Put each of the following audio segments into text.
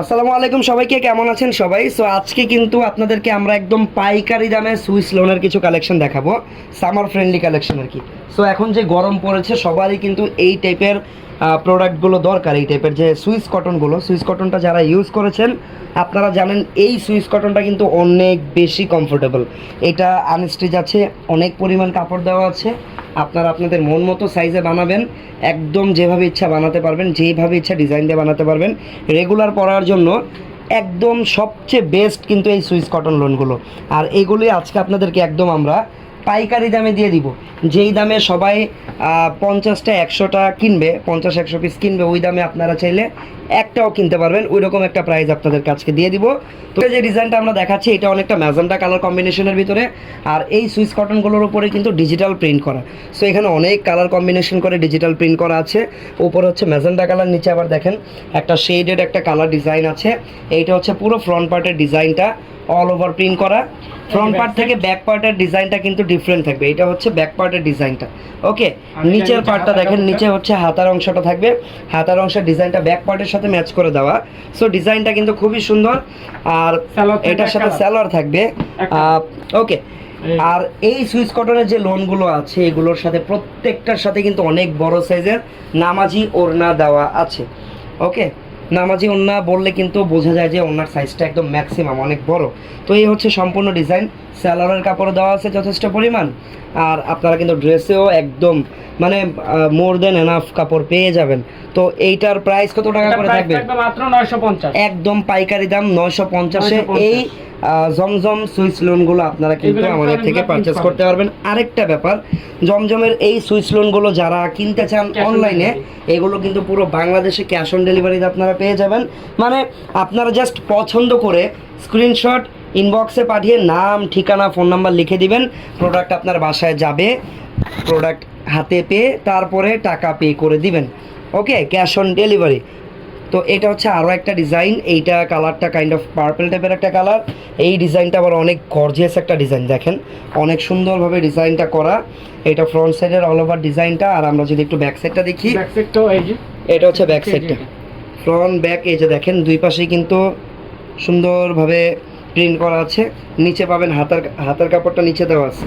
আসসালামু আলাইকুম, সবাইকে কেমন আছেন সবাই? সো আজকে কিন্তু আপনাদেরকে আমরা একদম পাইকারি দামে সুইস লোনের কিছু কালেকশন দেখাবো সামার ফ্রেন্ডলি কালেকশন আর কি। সো এখন যে গরম পড়েছে, সবারই কিন্তু এই টাইপের প্রোডাক্টগুলো দরকার। এই টাইপের যে সুইস কটনগুলো সুইস কটনটা যারা ইউজ করেছেন, আপনারা জানেন এই সুইস কটনটা কিন্তু অনেক বেশি কমফোর্টেবল এটা আনস্টিচ আছে, অনেক পরিমাণ কাপড় দেওয়া আছে। আপনারা আপনাদের মন মতো সাইজে বানাবেন, একদম যেভাবে ইচ্ছা বানাতে পারবেন যেইভাবে ইচ্ছা ডিজাইন দিয়ে বানাতে পারবেন। রেগুলার পরার জন্য একদম সবচেয়ে বেস্ট কিন্তু এই সুইচ কটন লোনগুলো আর এইগুলি আজকে আপনাদেরকে একদম আমরা পাইকারি দামে দিয়ে দিব। যেই দামে সবাই পঞ্চাশটা একশোটা কিনবে, পঞ্চাশ একশো পিস কিনবে, ওই দামে আপনারা চাইলে একটাও কিনতে পারবেন। ওই রকম একটা প্রাইস আপনাদের কাছকে দিয়ে দিব। তো যে ডিজাইনটা আমরা দেখাচ্ছি, এটা অনেকটা ম্যাজেন্টা কালার কম্বিনেশনের ভিতরে। আর এই সুইস কটনগুলোর উপরে কিন্তু ডিজিটাল প্রিন্ট করা। সো এখানে অনেক কালার কম্বিনেশন করে ডিজিটাল প্রিন্ট করা আছে। উপরে হচ্ছে ম্যাজেন্টা কালার নিচে আবার দেখেন, একটা শেডেড একটা কালার ডিজাইন আছে। এইটা হচ্ছে পুরো ফ্রন্ট পার্টের ডিজাইনটা অল ওভার প্রিন্ট করা। ফ্রন্ট পার্ট থেকে ব্যাক পার্টের ডিজাইনটা কিন্তু ডিফারেন্ট থাকবে। এটা হচ্ছে ব্যাক পার্টের ডিজাইনটা ওকে নিচের পার্টটা দেখেন নিচে হচ্ছে হাতার অংশটা থাকবে। হাতার অংশের ডিজাইনটা ব্যাক পার্টের সাথে ম্যাচ করে দেওয়া। সো ডিজাইনটা কিন্তু খুবই সুন্দর। আর এটার সাথে। স্যালোয়ার থাকবে। ওকে আর এই সুইচ কটনের যে লোনগুলো আছে এগুলোর সাথে প্রত্যেকটার সাথে কিন্তু অনেক বড় সাইজের নামাজি ওড়না দেওয়া আছে। ওকে নামাজি ওড়না বললে কিন্তু বোঝা যায় যে ওনার সাইজটা একদম ম্যাক্সিমাম অনেক বড়। তো এই হচ্ছে সম্পূর্ণ ডিজাইন স্যালোয়ারের কাপড় দেওয়া আছে যথেষ্ট পরিমাণ। আর আপনারা কিন্তু ড্রেসেও একদম মানে মোর দেন এনাফ কাপড় পেয়ে যাবেন। তো এইটার প্রাইস কত টাকা করে থাকবে? থাকবে মাত্র 950 একদম পাইকারি দাম নয়শো পঞ্চাশে। 950 এই জমজম সুইচ লোনগুলো আপনারা কিন্তু আমাদের থেকে পারচেস করতে পারবেন। আরেকটা ব্যাপার জমজমের এই সুইচ লোনগুলো যারা কিনতে চান অনলাইনে এগুলো কিন্তু পুরো বাংলাদেশে ক্যাশ অন ডেলিভারিতে আপনারা পেয়ে যাবেন। মানে আপনারা জাস্ট পছন্দ করে স্ক্রিনশট ইনবক্সে পাঠিয়ে নাম ঠিকানা ফোন নাম্বার লিখে দিবেন। প্রোডাক্ট আপনার বাসায় যাবে প্রোডাক্ট হাতে পেয়ে তারপরে টাকা পে করে দিবেন। ওকে ক্যাশ অন ডেলিভারি তো এটা হচ্ছে আরও একটা ডিজাইন এইটা কালারটা কাইন্ড অফ পার্পল টাইপের একটা কালার এই ডিজাইনটা আবার অনেক গর্জিয়াস একটা ডিজাইন দেখেন। অনেক সুন্দরভাবে ডিজাইনটা করা। এটা ফ্রন্ট সাইডের অল ওভার ডিজাইনটা আর আমরা যদি একটু ব্যাক সাইডটা দেখি ব্যাক সাইড তো এটা হচ্ছে ব্যাক সাইডটা ফ্রন্ট ব্যাক এই যে। দেখেন দুই পাশেই কিন্তু সুন্দরভাবে প্রিন্ট করা আছে। নিচে পাবেন হাতার হাতার কাপড়টা নিচে দেওয়া আছে।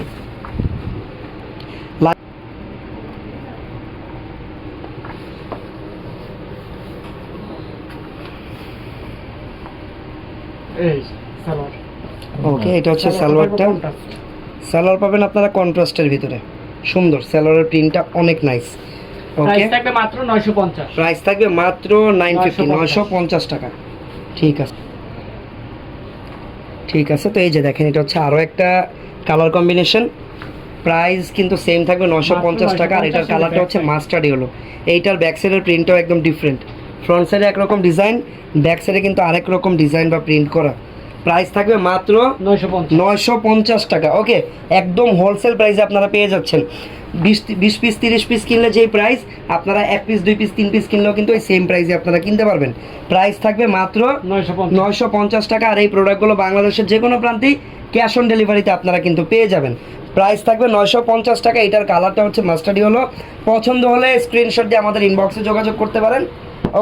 এই সালোয়ার। ওকে এটা হচ্ছে সালোয়ারটা সালোয়ার পাবেন আপনারা কন্ট্রাস্টের ভিতরে। সুন্দর সালোয়ারের প্রিন্টটা অনেক নাইস ওকে প্রাইস থাকবে মাত্র 950 প্রাইস থাকবে মাত্র নাইন ফিফটি 950 পঞ্চাশ। টাকা। ঠিক আছে। ঠিক আছে তো এই যে দেখেন এটা হচ্ছে আরও একটা কালার কম্বিনেশন প্রাইস কিন্তু সেম থাকবে নশো পঞ্চাশ টাকা আর এটার কালারটা হচ্ছে side। মাস্টার্ডই হলো এইটার ব্যাক সাইডের প্রিন্টটাও একদম ডিফারেন্ট ফ্রন্ট সাইডে একরকম ডিজাইন ব্যাক সাইডে কিন্তু আরেক রকম ডিজাইন বা প্রিন্ট করা। প্রাইস থাকবে মাত্র নয়শো পঞ্চাশ। টাকা। ওকে একদম হোলসেল প্রাইসে আপনারা পেয়ে যাচ্ছেন। বিশ বিশ পিস তিরিশ পিস কিনলে যেই প্রাইস আপনারা এক পিস দুই পিস তিন পিস কিনলেও কিন্তু ওই সেম প্রাইসে আপনারা কিনতে পারবেন। প্রাইস থাকবে মাত্র নয়শো পঞ্চাশ। টাকা। আর এই প্রোডাক্টগুলো বাংলাদেশের যে কোনো প্রান্তেই ক্যাশ অন ডেলিভারিতে আপনারা কিন্তু পেয়ে যাবেন। প্রাইস থাকবে নয়শো পঞ্চাশ টাকা। এটার কালারটা হচ্ছে মাস্টার্ডি হলো পছন্দ হলে স্ক্রিনশট দিয়ে আমাদের ইনবক্সে যোগাযোগ করতে পারেন।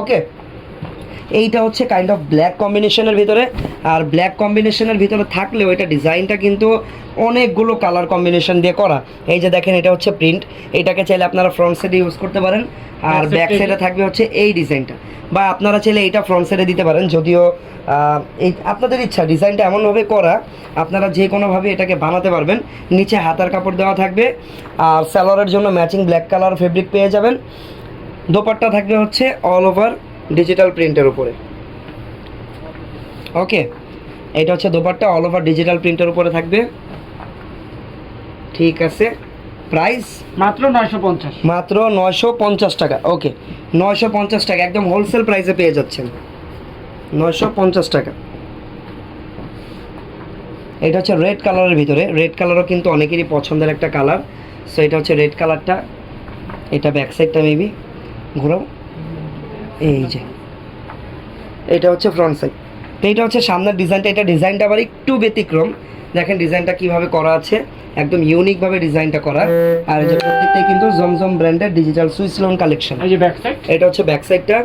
ওকে এইটা হচ্ছে কাইন্ড অফ ব্ল্যাক কম্বিনেশনের ভিতরে। আর ব্ল্যাক কম্বিনেশনের ভিতরে থাকলেও এটা ডিজাইনটা কিন্তু অনেকগুলো কালার কম্বিনেশন দিয়ে করা। এই যে দেখেন এটা হচ্ছে প্রিন্ট এটাকে চাইলে আপনারা ফ্রন্ট সাইডে ইউজ করতে পারেন। আর ব্যাক সাইডে থাকবে হচ্ছে এই ডিজাইনটা। বা আপনারা চাইলে এটা ফ্রন্ট সাইডে দিতে পারেন যদিও এই আপনাদের ইচ্ছা ডিজাইনটা এমনভাবে করা আপনারা যে কোনোভাবে এটাকে বানাতে পারবেন। নিচে হাতার কাপড় দেওয়া থাকবে। আর স্যালোয়ারের জন্য ম্যাচিং ব্ল্যাক কালার ফেব্রিক পেয়ে যাবেন। দোপাট্টা থাকবে হচ্ছে অল ওভার ডিজিটাল প্রিন্টের উপরে। ওকে এটা হচ্ছে দোপাট্টা অল ওভার ডিজিটাল প্রিন্টের উপরে থাকবে। ঠিক আছে। প্রাইস মাত্র 950 মাত্র নয়শো পঞ্চাশ টাকা। ওকে নয়শো পঞ্চাশ টাকা। একদম হোলসেল প্রাইসে পেয়ে যাচ্ছেন। নয়শো পঞ্চাশ টাকা। এটা হচ্ছে রেড কালারের ভিতরে। রেড কালারও কিন্তু অনেকেরই পছন্দের একটা কালার সো এটা হচ্ছে রেড কালারটা এটা ব্যাক সাইডটা মেবি ঘোরাও। এই যে। এটা হচ্ছে ফ্রন্ট সাইড তো এটা হচ্ছে সামনের ডিজাইনটা এটা ডিজাইনটা আবার একটু ব্যতিক্রম। দেখেন ডিজাইনটা কীভাবে করা আছে। একদম ইউনিকভাবে ডিজাইনটা করা। আর এই যে প্রত্যেকটাই কিন্তু জমজম ব্র্যান্ডের ডিজিটাল সুইস লোন কালেকশন এই যে ব্যাক সাইড এটা হচ্ছে ব্যাক সাইডটা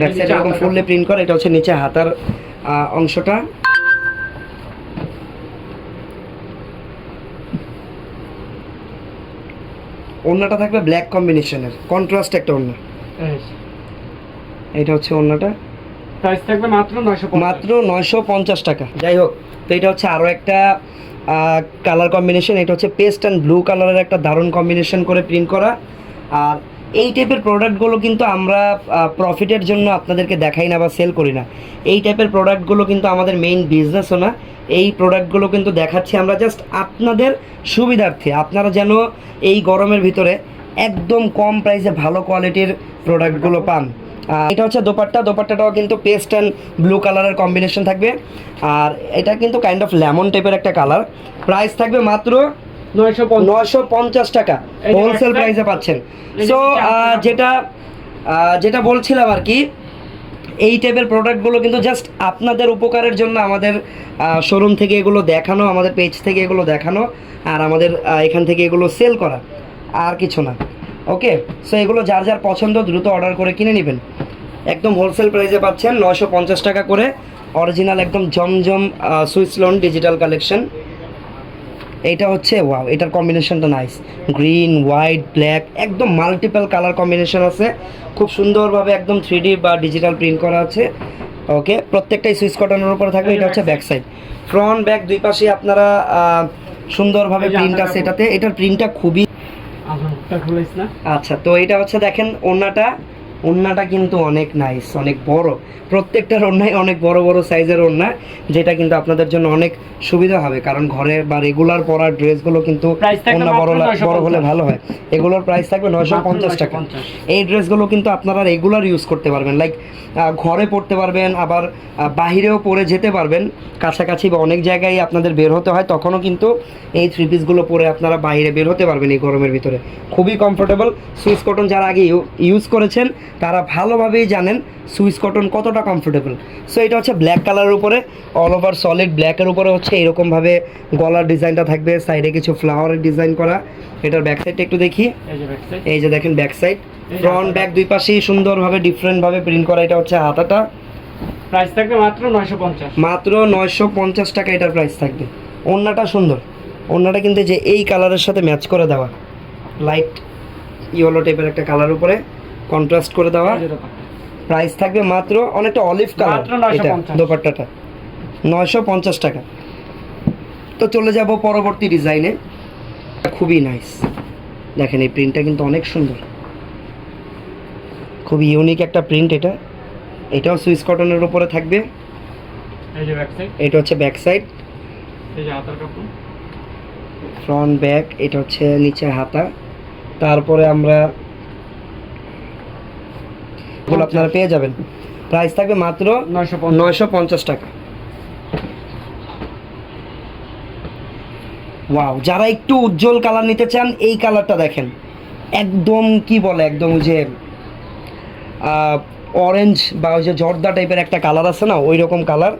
ব্যাক সাইড এরকম ফুললে প্রিন্ট করা। এটা হচ্ছে নিচে হাতার অংশটা। ওড়নাটা থাকবে ব্ল্যাক কম্বিনেশনের কন্ট্রাস্ট একটা ওড়না। এটা হচ্ছে ওড়নাটা প্রাইস থাকবে মাত্র নয়শো মাত্র নয়শো পঞ্চাশ টাকা। যাই হোক তো এটা হচ্ছে আরও একটা কালার কম্বিনেশন এটা হচ্ছে পেস্ট অ্যান্ড ব্লু কালারের একটা দারুণ কম্বিনেশন করে প্রিন্ট করা। আর এই টাইপের প্রোডাক্টগুলো কিন্তু আমরা প্রফিটের জন্য আপনাদেরকে দেখাই না বা সেল করি না। এই টাইপের প্রোডাক্টগুলো কিন্তু আমাদের মেইন বিজনেসও না। এই প্রোডাক্টগুলো কিন্তু দেখাচ্ছি আমরা জাস্ট আপনাদের সুবিধার্থে। আপনারা যেন এই গরমের ভিতরে একদম কম প্রাইসে ভালো কোয়ালিটির প্রোডাক্টগুলো পান। এটা হচ্ছে দোপাট্টা। দোপাট্টাটাও কিন্তু পেস্ট অ্যান্ড ব্লু কালারের কম্বিনেশন থাকবে। আর এটা কিন্তু কাইন্ড অফ লেমন টাইপের একটা কালার প্রাইস থাকবে মাত্র নয়শো পঞ্চাশ। টাকা। হোলসেল প্রাইসে পাচ্ছেন। সো যেটা যেটা বলছিলাম আর কি এই টাইপের প্রোডাক্টগুলো কিন্তু জাস্ট আপনাদের উপকারের জন্য আমাদের শোরুম থেকে এগুলো দেখানো আমাদের পেজ থেকে এগুলো দেখানো আর আমাদের এখান থেকে এগুলো সেল করা। আর কিছু না। ওকে সো এগুলো যার যার পছন্দ দ্রুত অর্ডার করে কিনে নেবেন। একদম হোলসেল প্রাইসে পাচ্ছেন নয়শো পঞ্চাশ টাকা করে। অরিজিনাল একদম Zamzam Swiss lawn digital collection এইটা হচ্ছে ওয়াও এটার কম্বিনেশনটা নাইস গ্রিন হোয়াইট ব্ল্যাক একদম মাল্টিপল কালার কম্বিনেশন আছে। খুব সুন্দরভাবে একদম থ্রি বা ডিজিটাল প্রিন্ট করা আছে। ওকে প্রত্যেকটাই সুইচ কটনের উপরে থাকবে। এটা হচ্ছে ব্যাক সাইড ফ্রন্ট ব্যাক দুই পাশে আপনারা সুন্দরভাবে প্রিন্ট আছে এটাতে। এটার প্রিন্টটা খুবই আমার মুখটা খুলেছ না আচ্ছা তো এটা হচ্ছে দেখেন ওন্নাটা ওন্নাটা কিন্তু অনেক নাইস অনেক বড়। প্রত্যেকটার ওন্নায় অনেক বড় বড় সাইজের ওন্না যেটা কিন্তু আপনাদের জন্য অনেক সুবিধা হবে কারণ ঘরে বা রেগুলার পরার ড্রেসগুলো কিন্তু ওন্না বড় বড় হলে ভালো হয়। এগুলোর প্রাইস থাকবে নয়শো পঞ্চাশ টাকা। 950 এই ড্রেসগুলো কিন্তু আপনারা রেগুলার ইউজ করতে পারবেন। লাইক ঘরে পড়তে পারবেন আবার বাহিরেও পরে যেতে পারবেন। কাছাকাছি বা অনেক জায়গায় আপনাদের বের হতে হয় তখনও কিন্তু এই থ্রি পিসগুলো পরে আপনারা বাইরে বের হতে পারবেন এই গরমের ভিতরে। খুবই কমফোর্টেবল সুইস কটন যারা আগে ইউজ করেছেন তারা ভালোভাবেই জানেন সুইস কটন কতটা কমফোর্টেবল সো এটা হচ্ছে ব্ল্যাক কালারের উপরে অল ওভার সলিড ব্ল্যাকের উপরে হচ্ছে এরকমভাবে গলার ডিজাইনটা থাকবে সাইডে কিছু ফ্লাওয়ারের ডিজাইন করা। এটার ব্যাক সাইডটা একটু দেখি। এই যে দেখেন ব্যাক সাইড ফ্রন্ট ব্যাক দুই পাশেই সুন্দরভাবে ডিফারেন্টভাবে প্রিন্ট করা এটা হচ্ছে হাতাটা। প্রাইস থাকবে মাত্র নয়শো পঞ্চাশ। মাত্র নয়শো পঞ্চাশ টাকা এটার প্রাইস থাকবে। ওড়নাটা সুন্দর। ওড়নাটা কিন্তু যে এই কালারের সাথে ম্যাচ করে দেওয়া। লাইট ইয়েলো টাইপের একটা কালার উপরে। কন্ট্রাস্ট করে দেওয়া। প্রাইস থাকবে মাত্র অনেকটা অলিভ কালার এটা দোপাট্টাটা। নয়শো পঞ্চাশ টাকা। তো চলে যাব পরবর্তী ডিজাইনে খুবই নাইস দেখেন এই প্রিন্টটা কিন্তু অনেক সুন্দর। খুবই ইউনিক একটা প্রিন্ট এটা। এটাও সুইস কটনের উপরে থাকবে। এটা হচ্ছে ব্যাক সাইড ফ্রন্ট ব্যাক এটা হচ্ছে নিচে হাতা। তারপরে আমরা এগুলো আপনারা পেয়ে যাবেন। প্রাইস থাকবে মাত্র নয়শো পঞ্চাশ। টাকা। ওয়াও যারা একটু উজ্জ্বল কালার নিতে চান এই কালারটা দেখেন। একদম কি বলে একদম ওই যে অরেঞ্জ বা ওই যে জর্দা টাইপের একটা কালার আছে না ওই রকম কালার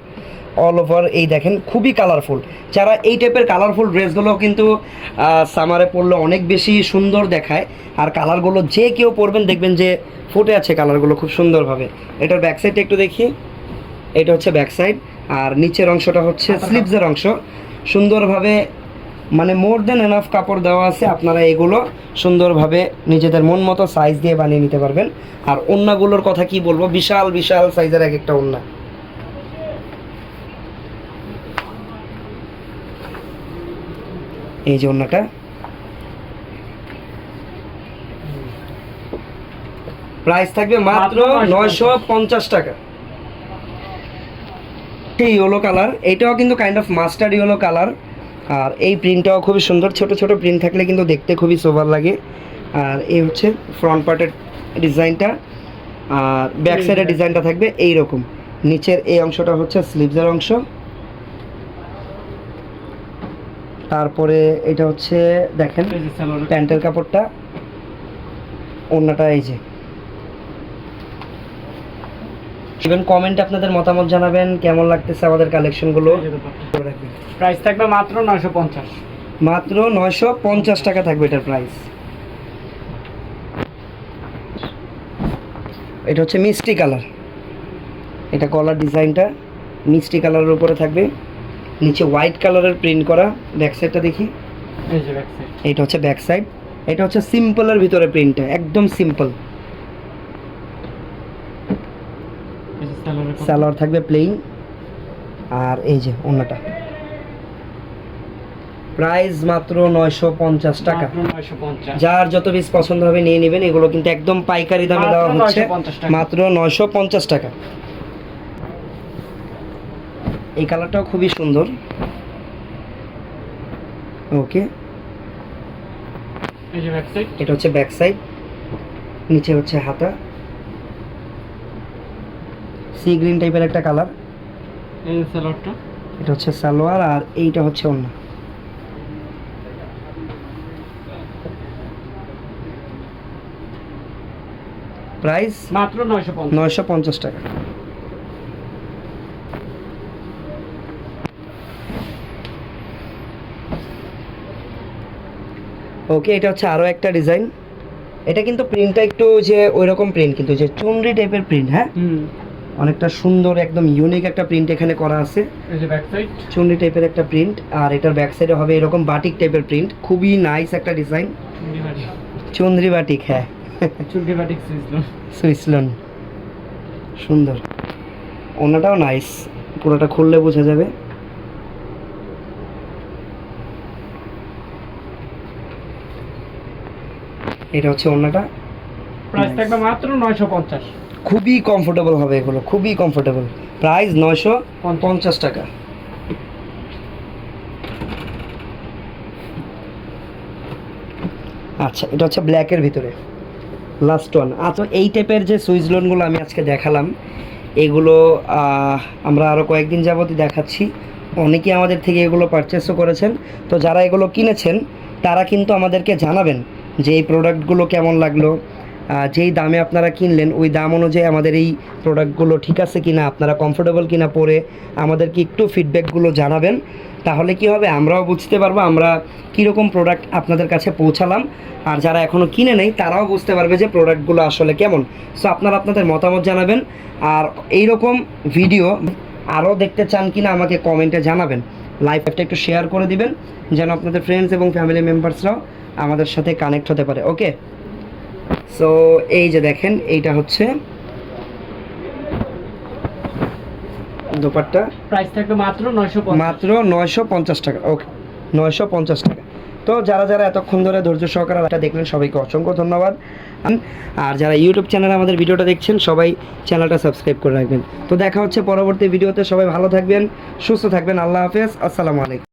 অল ওভার এই দেখেন খুবই কালারফুল যারা এই টাইপের কালারফুল ড্রেসগুলো কিন্তু সামারে পরলে অনেক বেশি সুন্দর দেখায়। আর কালারগুলো যে কেউ পরবেন দেখবেন যে ফুটে আছে কালারগুলো খুব সুন্দরভাবে। এটার ব্যাক সাইডটা একটু দেখি। এটা হচ্ছে ব্যাক সাইড আর নিচের অংশটা হচ্ছে স্লিভসের অংশ। সুন্দরভাবে মানে মোর দেন এনাফ কাপড় দেওয়া আছে। আপনারা এগুলো সুন্দরভাবে নিজেদের মন মতো সাইজ দিয়ে বানিয়ে নিতে পারবেন। আর ওন্নাগুলোর কথা কি বলব? বিশাল বিশাল সাইজের এক একটা ওন্না। এই যে ওন্নাটা প্রাইস থাকবে মাত্র নয়শো পঞ্চাশ। টাকা। এই ইয়েলো কালার এটাও কিন্তু kind of mustard yellow colour আর এই প্রিন্টটাও খুবই সুন্দর ছোট ছোট প্রিন্ট থাকলে কিন্তু দেখতে খুবই সোভার লাগে। আর এই হচ্ছে ফ্রন্ট পার্টের ডিজাইনটা আর ব্যাক সাইডের ডিজাইনটা থাকবে এই রকম নিচের এই অংশটা হচ্ছে স্লিভসের অংশ। তারপরে এটা হচ্ছে দেখেন প্যান্টের কাপড়টা। অন্যটা এই যে। ইভেন কমেন্টে আপনাদের মতামত জানাবেন কেমন লাগতেছে আমাদের কালেকশনগুলো? প্রাইস থাকবে মাত্র নয়শো পঞ্চাশ। মাত্র নয়শো পঞ্চাশ টাকা থাকবে এটার প্রাইস এটা হচ্ছে মিষ্টি কালার। এটা কলার ডিজাইনটা মিষ্টি কালারের উপরে থাকবে। নিচে হোয়াইট কালারের প্রিন্ট করা ব্যাক সাইডটা দেখি। এই যে ব্যাক সাইড এটা হচ্ছে ব্যাক সাইড এটা হচ্ছে সিম্পলের ভিতরে প্রিন্টটা একদম সিম্পল। সালোয়ার থাকবে প্লেইন আর এই যে অন্যটা। প্রাইস মাত্র নয়শো পঞ্চাশ টাকা। যার যত পিস পছন্দ হবে নিয়ে নেবেন এগুলো কিন্তু একদম পাইকারি দামে দেওয়া হচ্ছে। মাত্র নয়শো পঞ্চাশ টাকা। এই কালারটাও খুবই সুন্দর। ওকে। এটা হচ্ছে ব্যাক সাইড নিচে হচ্ছে হাতা। সি গ্রিন টাইপের একটা কালার এই সালোয়ারটা? এটা হচ্ছে সালোয়ার আর এইটা হচ্ছে অন্য প্রাইস মাত্র 950 নয়শো পঞ্চাশ টাকা। ওকে এটা হচ্ছে আরও একটা ডিজাইন এটা কিন্তু প্রিন্টটা একটু যে ওই রকম প্রিন্ট কিন্তু যে চুনরি টাইপের প্রিন্ট হ্যাঁ? অনেকটা সুন্দর একদম ইউনিক একটা প্রিন্ট এখানে করা আছে। চুনরি টাইপের একটা প্রিন্ট আর এটার ব্যাক সাইডে হবে এরকম বাটিক টাইপের প্রিন্ট খুবই নাইস একটা ডিজাইন চুনরি বাটিক হ্যাঁ। চুন্ডি বাটিক সুইসলন। সুন্দর। ওনাটাও নাইস পুরোটা খুললে বোঝা যাবে। এটা হচ্ছে ওনাটা প্রাইস থাকবে মাত্র 950 খুবই কমফোর্টেবল হবে এগুলো খুবই কমফোর্টেবল প্রাইস নয়শো পঞ্চাশ টাকা। আচ্ছা এটা হচ্ছে ব্ল্যাকের ভিতরে। লাস্ট ওয়ান আচ্ছা এই টাইপের যে সুইচ লোনগুলো আমি আজকে দেখালাম এগুলো আমরা আরও কয়েকদিন যাবতই দেখাচ্ছি। অনেকেই আমাদের থেকে এগুলো পারচেসও করেছেন। তো যারা এগুলো কিনেছেন তারা কিন্তু আমাদেরকে জানাবেন যে এই প্রোডাক্টগুলো কেমন লাগল যেই দামে আপনারা কিনলেন, ওই দাম অনুযায়ী আমাদের এই প্রোডাক্টগুলো ঠিক আছে কিনা, আপনারা কমফোর্টেবল কিনা পরে আমাদেরকে একটু ফিডব্যাকগুলো জানাবেন। তাহলে কি হবে? আমরাও বুঝতে পারব, আমরা কীরকম প্রোডাক্ট আপনাদের কাছে পৌঁছালাম। আর যারা এখনও কিনে নেই, তারাও বুঝতে পারবে যে প্রোডাক্টগুলো আসলে কেমন। সো আপনারা আপনাদের মতামত জানাবেন। আর এই রকম ভিডিও আরও দেখতে চান কিনা, আমাকে কমেন্টে জানাবেন। লাইভটা একটু শেয়ার করে দিবেন যেন আপনাদের ফ্রেন্ডস এবং ফ্যামিলি মেম্বার্সরাও আমাদের সাথে কানেক্ট হতে পারে ওকে সো এই যে দেখেন এইটা হচ্ছে দোপাট্টা। প্রাইস থাকবে মাত্র 950 মাত্র নয়শো পঞ্চাশ টাকা ওকে নয়শো পঞ্চাশ টাকা। তো যারা যারা এতক্ষণ ধরে ধৈর্য সহকারে এটা দেখলেন, সবাইকে অসংখ্য ধন্যবাদ। আর যারা ইউটিউব চ্যানেলে আমাদের ভিডিওটা দেখছেন, সবাই চ্যানেলটা সাবস্ক্রাইব করে রাখবেন। তো দেখা হচ্ছে পরবর্তী ভিডিওতে। সবাই ভালো থাকবেন, সুস্থ থাকবেন। আল্লাহ হাফেজ। আসসালামু আলাইকুম।